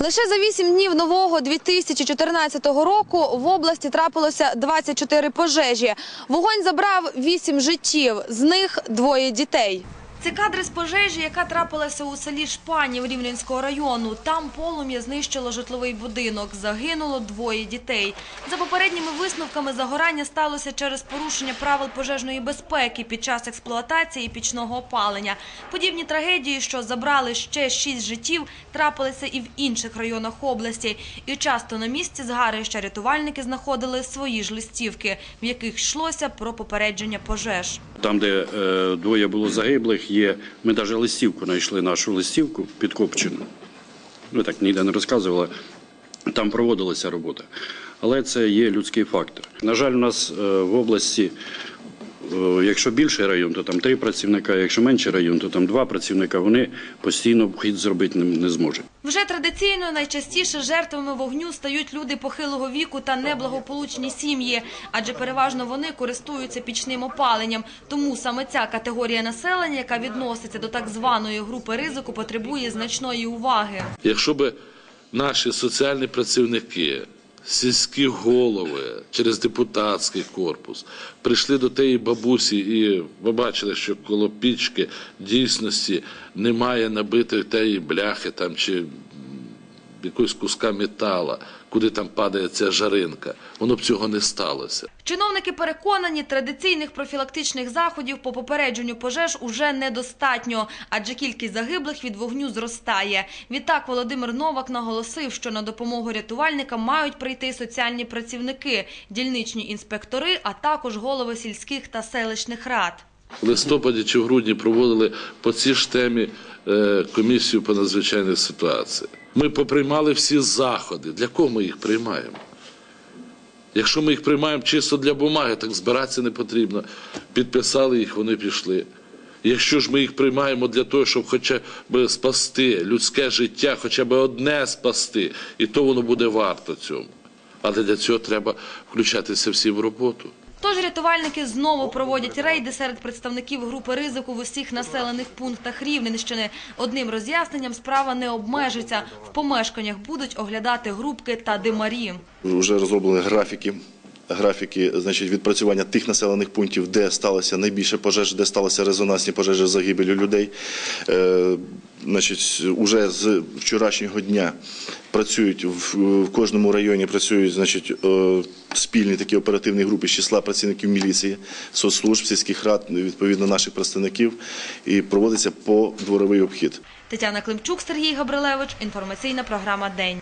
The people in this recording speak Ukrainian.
Лише за 8 днів нового 2014 року в області трапилося 24 пожежі. Вогонь забрав 8 життів, з них двоє дітей. Це кадри з пожежі, яка трапилася у селі Шпанів Рівненського району. Там полум'я знищило житловий будинок. Загинуло двоє дітей. За попередніми висновками загорання сталося через порушення правил пожежної безпеки під час експлуатації пічного опалення. Подібні трагедії, що забрали ще шість життів, трапилися і в інших районах області. І часто на місці згарища рятувальники знаходили свої ж листівки, в яких йшлося про попередження пожеж. Там, де е, двоє було загиблих, є. Ми навіть листівку знайшли нашу листівку підкопчену. Ну так ніде не розказували. Там проводилася робота. Але це є людський фактор. На жаль, у нас е, в області, якщо більший район, то там три працівника, якщо менший район, то там два працівника. Вони постійно вхід зробити не, не зможуть. Вже традиційно найчастіше жертвами вогню стають люди похилого віку та неблагополучні сім'ї, адже переважно вони користуються пічним опаленням. Тому саме ця категорія населення, яка відноситься до так званої групи ризику, потребує значної уваги. Якщо б наші соціальні працівники, сільські голови через депутатський корпус. Прийшли до тієї бабусі, і ви бачили, що коло пічки дійсності немає набитої тієї бляхи там чи якогось куска метала, куди там падає ця жаринка, воно б цього не сталося. Чиновники переконані, традиційних профілактичних заходів по попередженню пожеж уже недостатньо, адже кількість загиблих від вогню зростає. Відтак Володимир Новак наголосив, що на допомогу рятувальникам мають прийти соціальні працівники, дільничні інспектори, а також голови сільських та селищних рад. В листопаді чи в грудні проводили по цій ж темі комісію по надзвичайних ситуаціях. Ми поприймали всі заходи. Для кого ми їх приймаємо? Якщо ми їх приймаємо чисто для бумаги, так збиратися не потрібно. Підписали їх, вони пішли. Якщо ж ми їх приймаємо для того, щоб хоча б спасти людське життя, хоча б одне спасти, і то воно буде варто цьому. Але для цього треба включатися всі в роботу. Тож рятувальники знову проводять рейди серед представників групи ризику в усіх населених пунктах Рівненщини. Одним роз'ясненням справа не обмежиться. В помешканнях будуть оглядати грубки та димарі. Вже розроблені графіки. Графіки, значить, відпрацювання тих населених пунктів, де сталося найбільше пожеж, де сталося резонансні пожежі з загибелю людей. Е, значить, уже з вчорашнього дня працюють в, кожному районі працюють, значить, е, спільні такі оперативні групи з числа працівників міліції, соцслужб, сільських рад, відповідно наших представників, і проводиться подворовий обхід. Тетяна Климчук, Сергій Габрилевич. Інформаційна програма День.